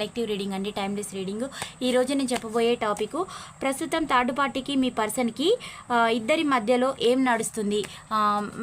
Collective reading అండి timeless reading. ఈ రోజు నేను చెప్పబోయే టాపిక్ ప్రస్తుతం థర్డ్ పార్టీకి మీ పర్సన్కి ఇద్దరి మధ్యలో ఏం నడుస్తుంది?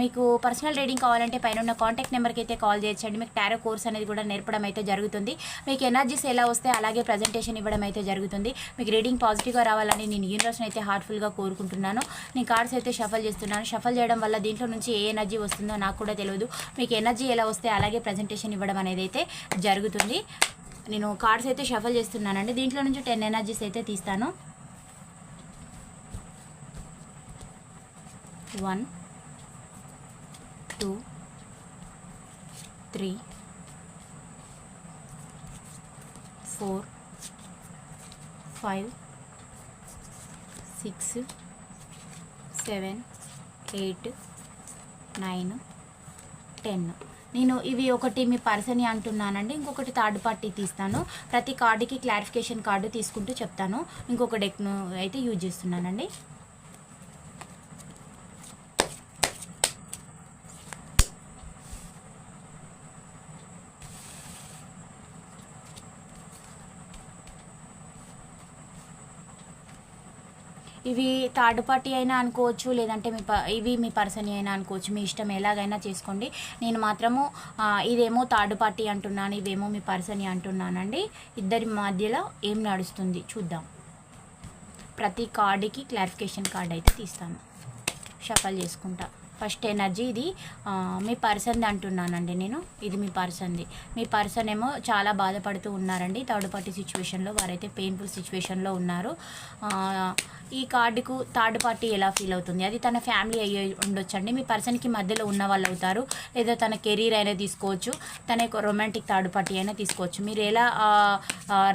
మీకు పర్సనల్ రీడింగ్ కావాలంటే పైన ఉన్న కాంటాక్ట్ నెంబర్కి అయితే కాల్ చేయొచ్చండి. మీకు టారో కోర్స్ అనేది కూడా నేర్పడం అయితే జరుగుతుంది. మీకు ఎనర్జీస్ ఎలా వస్తే అలాగే ప్రజెంటేషన్ ఇవ్వడం అయితే జరుగుతుంది. మీకు రీడింగ్ పాజిటివ్గా రావాలని నేను యూనివర్స్ని అయితే హార్ట్ఫుల్గా కోరుకుంటున్నాను. నేను కార్డ్స్ అయితే షఫల్ చేస్తున్నాను. షఫల్ చేయడం వల్ల దీంట్లో నుంచి ఏ ఎనర్జీ వస్తుందో నాకు కూడా తెలియదు. మీకు ఎనర్జీ ఎలా వస్తే అలాగే ప్రజెంటేషన్ ఇవ్వడం అనేది అయితే జరుగుతుంది. నేను కార్డ్స్ అయితే షఫల్ చేస్తున్నానండి. దీంట్లో నుంచి టెన్ ఎనర్జీస్ అయితే తీస్తాను. One two three four five six seven eight nine ten. నేను ఇవి ఒకటి మీ పర్సన్ అంటున్నానండి ఇంకొకటి థర్డ్ పార్టీ తీస్తాను. ప్రతి కార్డుకి క్లారిఫికేషన్ కార్డు తీసుకుంటూ చెప్తాను. ఇంకొక డెక్ను అయితే యూజ్ చేస్తున్నానండి. ఇవి థర్డ్ పార్టీ అయినా అనుకోవచ్చు లేదంటే మీ ప ఇవి మీ పర్సన్ అయినా అనుకోవచ్చు మీ ఇష్టం ఎలాగైనా చేసుకోండి. నేను మాత్రము ఇదేమో థర్డ్ పార్టీ అంటున్నాను ఇవేమో మీ పర్సన్ అంటున్నానండి. ఇద్దరి మధ్యలో ఏం నడుస్తుంది చూద్దాం. ప్రతి కార్డుకి క్లారిఫికేషన్ కార్డ్ అయితే తీస్తాను. షఫల్ చేసుకుంటా. ఫస్ట్ ఎనర్జీ ఇది. మీ పర్సన్ది అంటున్నానండి నేను. ఇది మీ పర్సన్ది. మీ పర్సన్ ఏమో చాలా బాధపడుతూ ఉన్నారండి. థర్డ్ పార్టీ సిచ్యువేషన్లో వారైతే పెయిన్ఫుల్ సిచ్యువేషన్లో ఉన్నారు. ఈ కార్డుకు థర్డ్ పార్టీ ఎలా ఫీల్ అవుతుంది? అది తన ఫ్యామిలీ అయ్యే ఉండొచ్చండి. మీ పర్సన్కి మధ్యలో ఉన్న వాళ్ళు అవుతారు. లేదా తన కెరీర్ అయినా తీసుకోవచ్చు. తన యొక్క రొమాంటిక్ థర్డ్ పార్టీ అయినా తీసుకోవచ్చు. మీరు ఎలా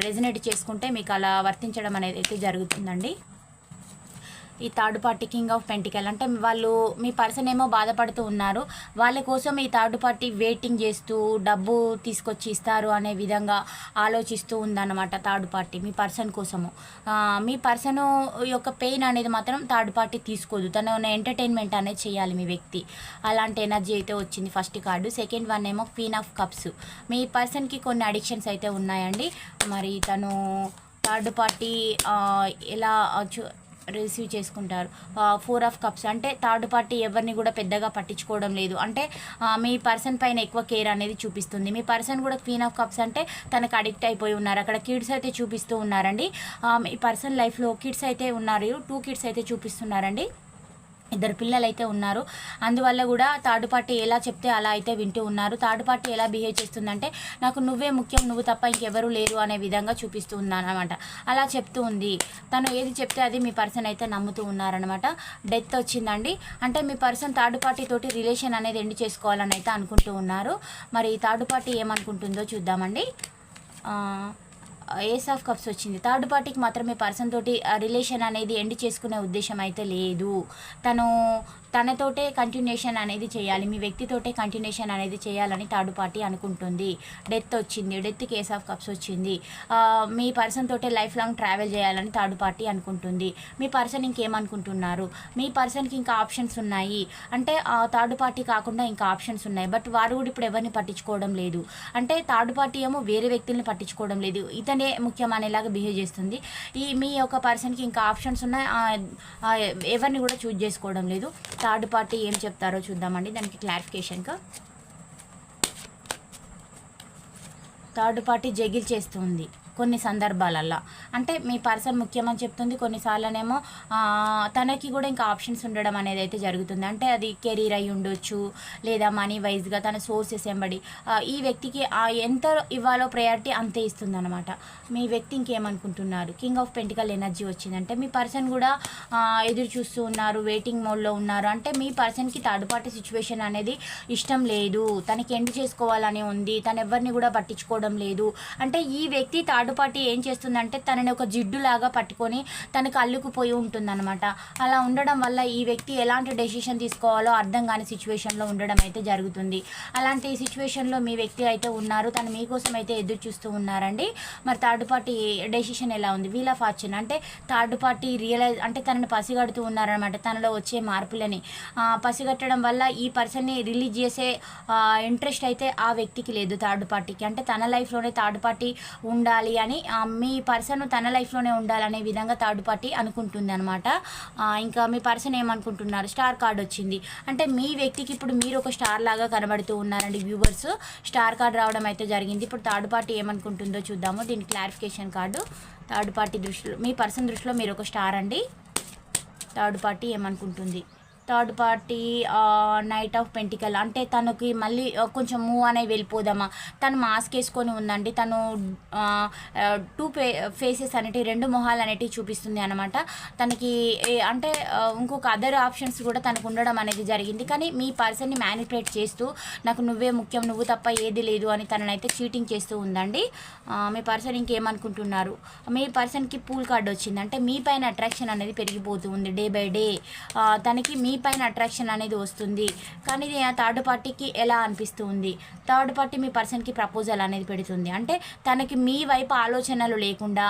రెజినేట్ చేసుకుంటే మీకు అలా వర్తించడం అనేది అయితే జరుగుతుందండి. ఈ third party king of pentacle అంటే వాళ్ళు మీ పర్సన్ ఏమో బాధపడుతూ ఉన్నారు. వాళ్ళ కోసం ఈ థర్డ్ పార్టీ వెయిటింగ్ చేస్తూ డబ్బు తీసుకొచ్చి ఇస్తారు అనే విధంగా ఆలోచిస్తూ ఉందన్నమాట థర్డ్ పార్టీ మీ పర్సన్ కోసము. మీ పర్సన్ యొక్క పెయిన్ అనేది మాత్రం థర్డ్ పార్టీ తీసుకోదు. తన ఎంటర్టైన్మెంట్ అనేది చేయాలి మీ వ్యక్తి. అలాంటి ఎనర్జీ అయితే వచ్చింది ఫస్ట్ కార్డు సెకండ్ వన్ ఏమో క్వీన్ ఆఫ్ కప్స్ మీ పర్సన్కి కొన్ని అడిక్షన్స్ అయితే ఉన్నాయండి. మరి తను థర్డ్ పార్టీ ఎలా చూ- రిసీవ్ చేసుకుంటారు. ఫోర్ ఆఫ్ కప్స్ అంటే థర్డ్ పార్టీ ఎవరిని కూడా పెద్దగా పట్టించుకోవడం లేదు. అంటే మీ పర్సన్ పైన ఎక్కువ కేర్ అనేది చూపిస్తుంది. మీ పర్సన్ కూడా క్వీన్ ఆఫ్ కప్స్ అంటే తనకు అడిక్ట్ అయిపోయి ఉన్నారు. అక్కడ కిడ్స్ అయితే చూపిస్తూ ఉన్నారండి. మీ పర్సన్ లైఫ్లో కిడ్స్ అయితే ఉన్నారు. టూ కిడ్స్ అయితే చూపిస్తున్నారండి. ఇద్దరు పిల్లలు అయితే ఉన్నారు. అందువల్ల కూడా థర్డ్ పార్టీ ఎలా చెప్తే అలా అయితే వింటూ ఉన్నారు. థర్డ్ పార్టీ ఎలా బిహేవ్ చేస్తుందంటే నాకు నువ్వే ముఖ్యం నువ్వు తప్ప ఇంకెవరు లేరు అనే విధంగా చూపిస్తూ ఉందన్నమాట. అలా చెప్తూ ఉంది. తను ఏది చెప్తే అది మీ పర్సన్ అయితే నమ్ముతూ ఉన్నారనమాట డెత్ వచ్చిందండి. అంటే మీ పర్సన్ థర్డ్ పార్టీ తోటి రిలేషన్ అనేది ఎండ్ చేసుకోవాలని అయితే అనుకుంటూ ఉన్నారు. మరి థర్డ్ పార్టీ ఏమనుకుంటుందో చూద్దామండి. ఆ, ఏస్ ఆఫ్ కప్స్ వచ్చింది. థర్డ్ పార్టీకి మాత్రమే పర్సన్ తోటి రిలేషన్ అనేది ఎండ్ చేసుకునే ఉద్దేశం అయితే లేదు. తను తనతోటే కంటిన్యూషన్ అనేది చేయాలి మీ వ్యక్తితోటే కంటిన్యూషన్ అనేది చేయాలని థర్డ్ పార్టీ అనుకుంటుంది. డెత్ వచ్చింది డెత్ కేస్ ఆఫ్ కప్స్ వచ్చింది. మీ పర్సన్ తోటే లైఫ్ లాంగ్ ట్రావెల్ చేయాలని థర్డ్ పార్టీ అనుకుంటుంది. మీ పర్సన్ ఇంకేమనుకుంటున్నారు? మీ పర్సన్కి ఇంకా ఆప్షన్స్ ఉన్నాయి. అంటే థర్డ్ పార్టీ కాకుండా ఇంకా ఆప్షన్స్ ఉన్నాయి. బట్ వారు కూడా ఇప్పుడు ఎవరిని పట్టించుకోవడం లేదు. అంటే థర్డ్ పార్టీ ఏమో వేరే వ్యక్తుల్ని పట్టించుకోవడం లేదు. ఇతనే ముఖ్యం అనేలాగా బిహేవ్ చేస్తుంది. ఈ మీ యొక్క పర్సన్కి ఇంకా ఆప్షన్స్ ఉన్నాయి. ఎవరిని కూడా చూజ్ చేసుకోవడం లేదు. థర్డ్ పార్టీ ఏం చెప్తారో చూద్దామండి. దానికి క్లారిఫికేషన్గా థర్డ్ పార్టీ జగిల్ చేస్తుంది. కొన్ని సందర్భాలల్లో. అంటే మీ పర్సన్ ముఖ్యమని చెప్తుంది కొన్నిసార్లనేమో తనకి కూడా ఇంకా ఆప్షన్స్ ఉండడం అనేది అయితే జరుగుతుంది. అంటే అది కెరీర్ అయి ఉండొచ్చు లేదా మనీ వైజ్గా తన సోర్సెస్ ఎంబడి ఈ వ్యక్తికి ఎంత ఇవ్వాలో ప్రయారిటీ అంతే ఇస్తుంది అనమాట మీ వ్యక్తి ఇంకేమనుకుంటున్నారు? కింగ్ ఆఫ్ పెంటికల్ ఎనర్జీ వచ్చిందంటే మీ పర్సన్ కూడా ఎదురు చూస్తూ ఉన్నారు వెయిటింగ్ మోడ్లో ఉన్నారు. అంటే మీ పర్సన్కి థర్డ్ పార్టీ సిచ్యువేషన్ అనేది ఇష్టం లేదు. తనకి ఎండ్ చేసుకోవాలని ఉంది. తను ఎవరిని కూడా పట్టించుకోవడం లేదు. అంటే ఈ వ్యక్తి థర్డ్ థర్డ్ పార్టీ ఏం చేస్తుందంటే తనని ఒక జిడ్డులాగా పట్టుకొని తనకు అల్లుకుపోయి ఉంటుందన్నమాట. అలా ఉండడం వల్ల ఈ వ్యక్తి ఎలాంటి డెసిషన్ తీసుకోవాలో అర్థం కాని సిచ్యువేషన్లో ఉండడం అయితే జరుగుతుంది. అలాంటి సిచ్యువేషన్లో మీ వ్యక్తి అయితే ఉన్నారు. తను మీకోసం అయితే ఎదురు చూస్తూ ఉన్నారండి. మరి థర్డ్ పార్టీ డెసిషన్ ఎలా ఉంది? Wheel of fortune. అంటే థర్డ్ పార్టీ రియలైజ్ అంటే తనని పసిగడుతూ ఉన్నారనమాట తనలో వచ్చే మార్పులని. పసిగట్టడం వల్ల ఈ పర్సన్ని రిలీజ్ చేసే ఇంట్రెస్ట్ అయితే ఆ వ్యక్తికి లేదు థర్డ్ పార్టీకి. అంటే తన లైఫ్లోనే థర్డ్ పార్టీ ఉండాలి అని మీ పర్సన్ తన లైఫ్లోనే ఉండాలనే విధంగా థర్డ్ పార్టీ అనుకుంటుంది అనమాట ఇంకా మీ పర్సన్ ఏమనుకుంటున్నారు? స్టార్ కార్డ్ వచ్చింది. అంటే మీ వ్యక్తికి ఇప్పుడు మీరు ఒక స్టార్ లాగా కనబడుతూ ఉన్నారండి వ్యూవర్స్. స్టార్ కార్డ్ రావడం అయితే జరిగింది. ఇప్పుడు థర్డ్ పార్టీ ఏమనుకుంటుందో చూద్దాము. దీని క్లారిఫికేషన్ కార్డు. థర్డ్ పార్టీ దృష్టిలో మీ పర్సన్ దృష్టిలో మీరు ఒక స్టార్ అండి. థర్డ్ పార్టీ ఏమనుకుంటుంది? Third party knight of pentacle అంటే తనకి మళ్ళీ కొంచెం మూవ్ అనేది వెళ్ళిపోదామా తను మాస్క్ వేసుకొని ఉందండి. తను టూ ఫే ఫేసెస్ అనేటివి రెండు మొహాలు అనేటివి చూపిస్తుంది అనమాట తనకి అంటే ఇంకొక అదర్ ఆప్షన్స్ కూడా తనకు ఉండడం అనేది జరిగింది. కానీ మీ పర్సన్ని మ్యానిపులేట్ చేస్తూ నాకు నువ్వే ముఖ్యం నువ్వు తప్ప ఏది లేదు అని తననైతే చీటింగ్ చేస్తూ ఉందండి. మీ పర్సన్ ఇంకేమనుకుంటున్నారు? మీ పర్సన్కి పూల్ కార్డ్ వచ్చింది. అంటే మీ పైన అట్రాక్షన్ అనేది పెరిగిపోతుంది డే బై డే తనకి మీ పైన అట్రాక్షన్ అనేది వస్తుంది. కానీ ఇది ఆ థర్డ్ పార్టీకి ఎలా అనిపిస్తుంది? థర్డ్ పార్టీ మీ పర్సన్కి ప్రపోజల్ అనేది పెడుతుంది. అంటే తనకి మీ వైపు ఆలోచనలు లేకుండా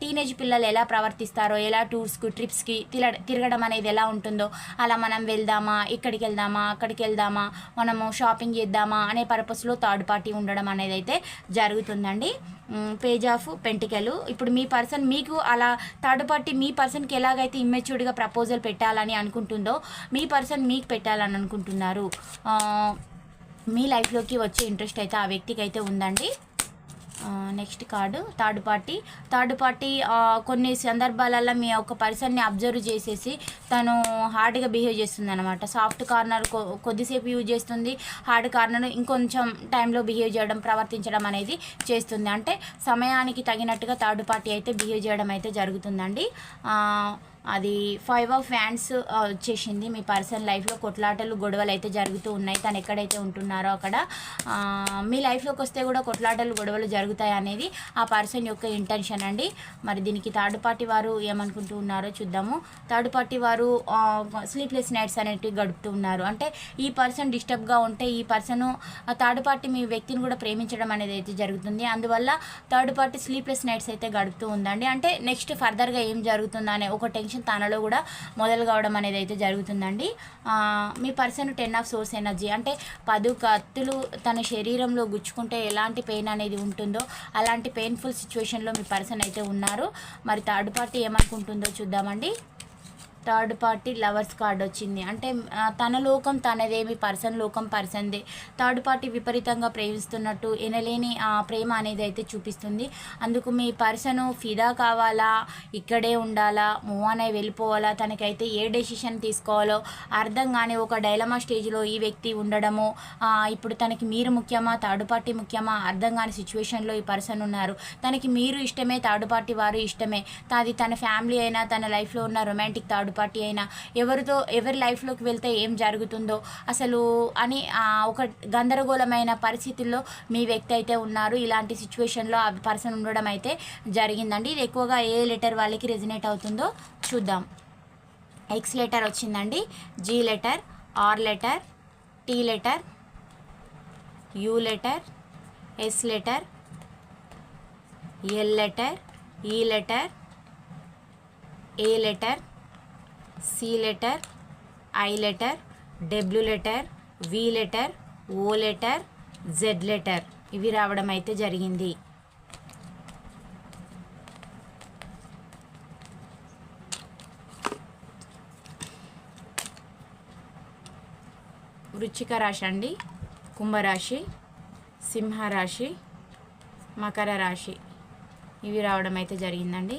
టీనేజ్ పిల్లలు ఎలా ప్రవర్తిస్తారో ఎలా టూర్స్కి ట్రిప్స్కి తిర తిరగడం అనేది ఎలా ఉంటుందో అలా మనం వెళ్దామా ఇక్కడికి వెళ్దామా అక్కడికి వెళ్దామా మనము షాపింగ్ చేద్దామా అనే పర్పస్లో థర్డ్ పార్టీ ఉండడం అనేది అయితే జరుగుతుందండి. పేజ్ ఆఫ్ పెంటికలు ఇప్పుడు మీ పర్సన్ మీకు అలా థర్డ్ పార్టీ మీ పర్సన్కి ఎలాగైతే ఇమ్మెచ్యూర్డ్గా ప్రపోజల్ పెట్టాలని అనుకుంటుందో మీ పర్సన్ మీకు పెట్టాలని అనుకుంటున్నారు. మీ లైఫ్లోకి వచ్చే ఇంట్రెస్ట్ అయితే ఆ వ్యక్తికి అయితే ఉందండి next card third party. Third party కొన్ని సందర్భాలలో మీ ఒక పర్సన్ని అబ్జర్వ్ చేసేసి తను హార్డ్గా బిహేవ్ చేస్తుంది అనమాట సాఫ్ట్ కార్నర్ కొద్దిసేపు యూజ్ చేస్తుంది. హార్డ్ కార్నర్ ఇంకొంచెం టైంలో బిహేవ్ చేయడం ప్రవర్తించడం అనేది చేస్తుంది. అంటే సమయానికి తగినట్టుగా థర్డ్ పార్టీ అయితే బిహేవ్ చేయడం అయితే జరుగుతుందండి. అది ఫైవ్ ఆఫ్ ఫ్యాన్స్ వచ్చేసింది. మీ పర్సన్ లైఫ్లో కొట్లాటలు గొడవలు అయితే జరుగుతూ ఉన్నాయి. తను ఎక్కడైతే ఉంటున్నారో అక్కడ. మీ లైఫ్లోకి వస్తే కూడా కొట్లాటలు గొడవలు జరుగుతాయి అనేది ఆ పర్సన్ యొక్క ఇంటెన్షన్ అండి. మరి దీనికి థర్డ్ పార్టీ వారు ఏమనుకుంటూ ఉన్నారో చూద్దాము. థర్డ్ పార్టీ వారు స్లీప్లెస్ నైట్స్ అనేటివి గడుపుతూ ఉన్నారు. అంటే ఈ పర్సన్ డిస్టర్బ్గా ఉంటే ఈ పర్సన్ థర్డ్ పార్టీ మీ వ్యక్తిని కూడా ప్రేమించడం అనేది అయితే జరుగుతుంది. అందువల్ల థర్డ్ పార్టీ స్లీప్లెస్ నైట్స్ అయితే గడుపుతూ ఉందండి. అంటే నెక్స్ట్ ఫర్దర్గా ఏం జరుగుతుందనే ఒక టెన్షన్ తనలో కూడా మొదలు కావడం అనేది అయితే జరుగుతుందండి. మీ person ten of swords energy అంటే పదు కత్తులు తన శరీరంలో గుచ్చుకుంటే ఎలాంటి పెయిన్ అనేది ఉంటుందో అలాంటి పెయిన్ఫుల్ సిచ్యువేషన్లో మీ పర్సన్ అయితే ఉన్నారు. మరి థర్డ్ పార్టీ ఏమనుకుంటుందో చూద్దామండి. థర్డ్ పార్టీ లవర్స్ కార్డ్ వచ్చింది. అంటే తన లోకం తనదేమి పర్సన్ లోకం పర్సన్దే. థర్డ్ పార్టీ విపరీతంగా ప్రేమిస్తున్నట్టు ఎనలేని ఆ ప్రేమ అనేది అయితే చూపిస్తుంది. అందుకు మీ పర్సన్ ఫిదా కావాలా? ఇక్కడే ఉండాలా? మూవ్ అనే వెళ్ళిపోవాలా? తనకైతే ఏ డెసిషన్ తీసుకోవాలో? అర్థం కాని ఒక డైలమా స్టేజ్లో ఈ వ్యక్తి ఉండడము ఇప్పుడు తనకి మీరు ముఖ్యమా? థర్డ్ పార్టీ ముఖ్యమా? అర్థం కాని సిచ్యువేషన్లో ఈ పర్సన్ ఉన్నారు. తనకి మీరు ఇష్టమే థర్డ్ పార్టీ వారు ఇష్టమే. అది తన ఫ్యామిలీ అయినా తన లైఫ్లో ఉన్న రొమాంటిక్ థర్డ్ పార్టీ అయినా ఎవరితో ఎవరి లైఫ్లోకి వెళ్తే ఏం జరుగుతుందో అసలు అని ఒక గందరగోళమైన పరిస్థితుల్లో మీ వ్యక్తి అయితే ఉన్నారు. ఇలాంటి సిచ్యువేషన్లో ఆ పర్సన్ ఉండడం అయితే జరిగిందండి. ఇది ఎక్కువగా ఏ లెటర్ వాళ్ళకి రెజినేట్ అవుతుందో చూద్దాం. ఎక్స్ లెటర్ వచ్చిందండి. G letter R letter T letter U letter S letter L letter E letter A letter C letter I letter W letter V letter O letter Z letter. ఇవి రావడం అయితే జరిగింది. వృచ్చిక రాశి అండి. కుంభరాశి సింహరాశి మకర రాశి. ఇవి రావడం అయితే జరిగిందండి.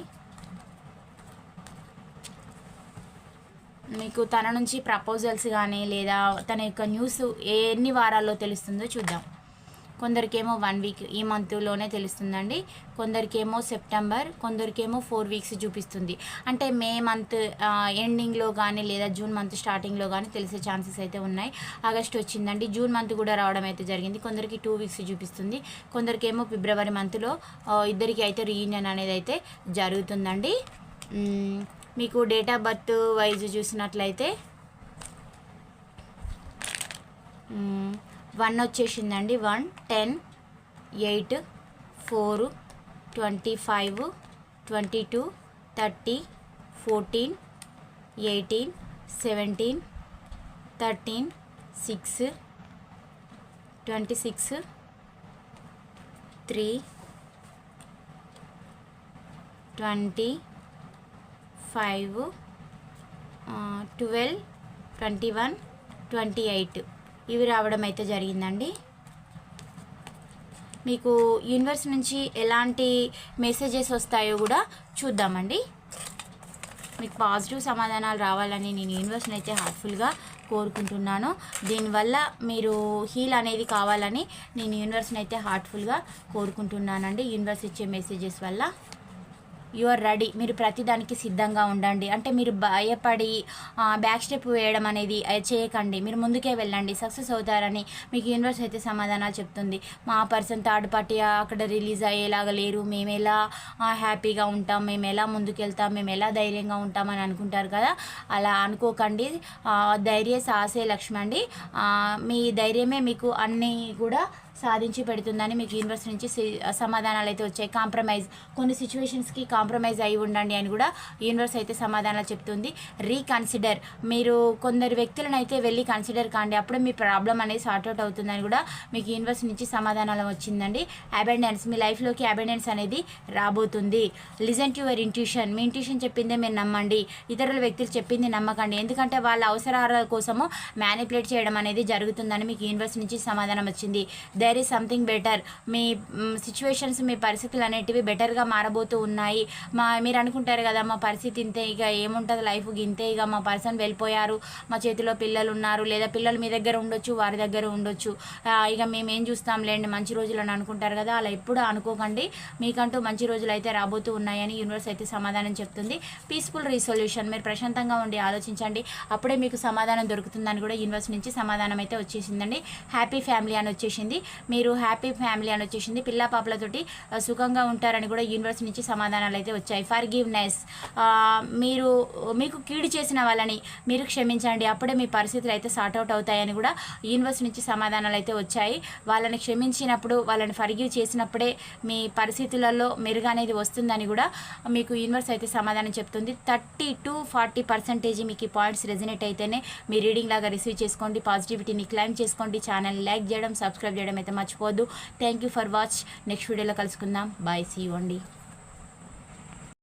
మీకు తన నుంచి ప్రపోజల్స్ కానీ లేదా తన యొక్క న్యూస్ ఎన్ని వారాల్లో తెలుస్తుందో చూద్దాం. కొందరికేమో వన్ వీక్ ఈ మంత్లోనే తెలుస్తుందండి. కొందరికేమో సెప్టెంబర్ కొందరికేమో ఫోర్ వీక్స్ చూపిస్తుంది. అంటే మే మంత్ ఎండింగ్లో కానీ లేదా జూన్ మంత్ స్టార్టింగ్లో కానీ తెలిసే ఛాన్సెస్ అయితే ఉన్నాయి. ఆగస్ట్ వచ్చిందండి. జూన్ మంత్ కూడా రావడం అయితే జరిగింది. కొందరికి టూ వీక్స్ చూపిస్తుంది. కొందరికేమో ఫిబ్రవరి మంత్లో ఇద్దరికి అయితే రీయూనియన్ అనేది అయితే జరుగుతుందండి. మీకు డేట్ ఆఫ్ బర్త్ వైజ్ చూసినట్లయితే వన్ వచ్చేసిందండి. One ten eight four twenty five twenty two thirty fourteen eighteen seventeen thirteen six twenty six three twenty five twelve twenty one twenty eight. ఇవి రావడం అయితే జరిగిందండి. మీకు యూనివర్స్ నుంచి ఎలాంటి మెసేజెస్ వస్తాయో కూడా చూద్దామండి. మీకు పాజిటివ్ సమాధానాలు రావాలని నేను యూనివర్స్ని అయితే హార్ట్ఫుల్గా కోరుకుంటున్నాను. దీనివల్ల మీరు హీల్ అనేది కావాలని నేను యూనివర్స్ని అయితే హార్ట్ఫుల్గా కోరుకుంటున్నానండి. యూనివర్స్ ఇచ్చే మెసేజెస్ వల్ల. You are ready. మీరు ప్రతిదానికి సిద్ధంగా ఉండండి. అంటే మీరు భయపడి బ్యాక్ స్టెప్ వేయడం అనేది చేయకండి. మీరు ముందుకే వెళ్ళండి. సక్సెస్ అవుతారని మీకు యూనివర్స్ అయితే సమాధానాలు చెప్తుంది. మా పర్సన్ థర్డ్ పార్టీ అక్కడ రిలీజ్ అయ్యేలాగా లేరు. మేము ఎలా హ్యాపీగా ఉంటాం? మేము ఎలా ముందుకెళ్తాం? మేము ఎలా ధైర్యంగా ఉంటామని అనుకుంటారు కదా? అలా అనుకోకండి. ధైర్య సాహసే లక్ష్మి అండి. మీ ధైర్యమే మీకు అన్నీ కూడా సాధించి పెడుతుందని మీకు యూనివర్స్ నుంచి సమాధానాలు అయితే వచ్చాయి. కాంప్రమైజ్ కొన్ని సిచ్యువేషన్స్కి కాంప్రమైజ్ అయి ఉండండి అని కూడా యూనివర్స్ అయితే సమాధానాలు చెప్తుంది. రీకన్సిడర్ మీరు కొందరు వ్యక్తులను అయితే వెళ్ళి కన్సిడర్ కాండి. అప్పుడు మీ ప్రాబ్లం అనేది సార్ట్అవుట్ అవుతుందని కూడా మీకు యూనివర్స్ నుంచి సమాధానాలు వచ్చిందండి. అబెండెన్స్ మీ లైఫ్లోకి అబెండెన్స్ అనేది రాబోతుంది. లిజన్ టు యువర్ ఇంట్యూషన్ మీ ఇంట్యూషన్ చెప్పిందే మీరు నమ్మండి. ఇతరుల వ్యక్తులు చెప్పింది నమ్మకండి. ఎందుకంటే వాళ్ళ అవసరాల కోసము మ్యానిపులేట్ చేయడం అనేది జరుగుతుందని మీకు యూనివర్స్ నుంచి సమాధానం వచ్చింది. దేర్ ఈస్ సంథింగ్ బెటర్ మీ సిచ్యువేషన్స్ మీ పరిస్థితులు అనేటివి బెటర్గా మారబోతూ ఉన్నాయి. మా మీరు అనుకుంటారు కదా మా పరిస్థితి ఇంతే ఇక ఏముంటుంది లైఫ్ ఇంతే ఇక మా పర్సన్ వెళ్ళిపోయారు మా చేతిలో పిల్లలు ఉన్నారు లేదా పిల్లలు మీ దగ్గర ఉండొచ్చు వారి దగ్గర ఉండొచ్చు. ఇక మేము ఏం చూస్తాం లేండి మంచి రోజులు అని అనుకుంటారు కదా అలా ఎప్పుడు అనుకోకండి. మీకంటూ మంచి రోజులు అయితే రాబోతూ ఉన్నాయని యూనివర్స్ అయితే సమాధానం చెప్తుంది. పీస్ఫుల్ రీసొల్యూషన్ మీరు ప్రశాంతంగా ఉండి ఆలోచించండి. అప్పుడే మీకు సమాధానం దొరుకుతుందని కూడా యూనివర్స్ నుంచి సమాధానం అయితే వచ్చేసిందండి. హ్యాపీ ఫ్యామిలీ అని వచ్చేసింది. మీరు హ్యాపీ ఫ్యామిలీ అని వచ్చేసింది. పిల్ల పాపలతోటి సుఖంగా ఉంటారని కూడా యూనివర్స్ నుంచి సమాధానాలు అయితే వచ్చాయి. ఫర్ గివ్నెస్ మీరు మీకు కీడు చేసిన వాళ్ళని మీరు క్షమించండి. అప్పుడే మీ పరిస్థితులు అయితే సార్ట్అవుట్ అవుతాయని కూడా యూనివర్స్ నుంచి సమాధానాలు అయితే వచ్చాయి. వాళ్ళని క్షమించినప్పుడు వాళ్ళని ఫర్గివ్ చేసినప్పుడే మీ పరిస్థితులలో మెరుగు అనేది వస్తుందని కూడా మీకు యూనివర్స్ అయితే సమాధానం చెప్తుంది. థర్టీ టు ఫార్టీ పర్సెంటేజ్ మీకు పాయింట్స్ రెజినేట్ అయితేనే మీ రీడింగ్ లాగా రిసీవ్ చేసుకోండి. పాజిటివిటీని క్లైమ్ చేసుకోండి. ఛానల్ని లైక్ చేయడం సబ్స్క్రైబ్ చేయడం అయితే మర్చిపోవద్దు. Thank you for watch next వీడియోలో కలుసుకుందాం. బాయ్ సీ అండి.